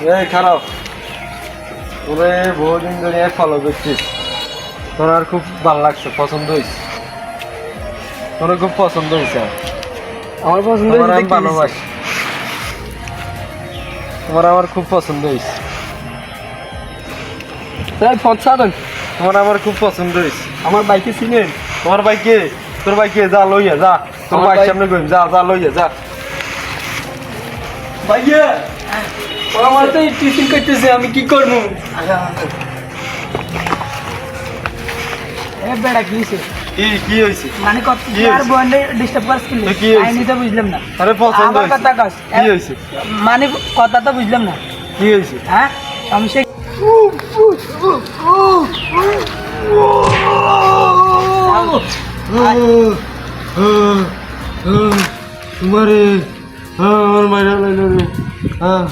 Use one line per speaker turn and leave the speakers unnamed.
এই খারাপ। তোরে বহুদিন ধরে ফলো করছিস। তোর আর খুব ভালো লাগছে পছন্দ হয়েছে তোর খুব পছন্দ হয়েছে আমার।
পছন্দ হয়েছে
ভালোবাসি। তোমার আমার খুব পছন্দ হয়েছে
এই ফসাদন
তোমার আমার খুব পছন্দ হয়েছে
আমার বাইকে চিনেন?
তোমার বাইকে? তোর বাইকে যা লইয়া যা। তোর বাইক
বাইক-
সামনে গইম যা যা লইয়া যা।
ভাইয়া আমার তো টিউশন করতেছে আমি কি করব?
এ বেড়া কি হইছে?
কি কি হয়েছে
মানে কত
কি
আর বন্ধে ডিস্টার্ব কি
তো
আইনি তো বুঝলাম না।
আরে পছন্দ
আমার কথা কস।
কি
মানে কথা তো বুঝলাম না।
কি হয়েছে
হ্যাঁ? আমি সে
তোমারে আমার হ্যাঁ।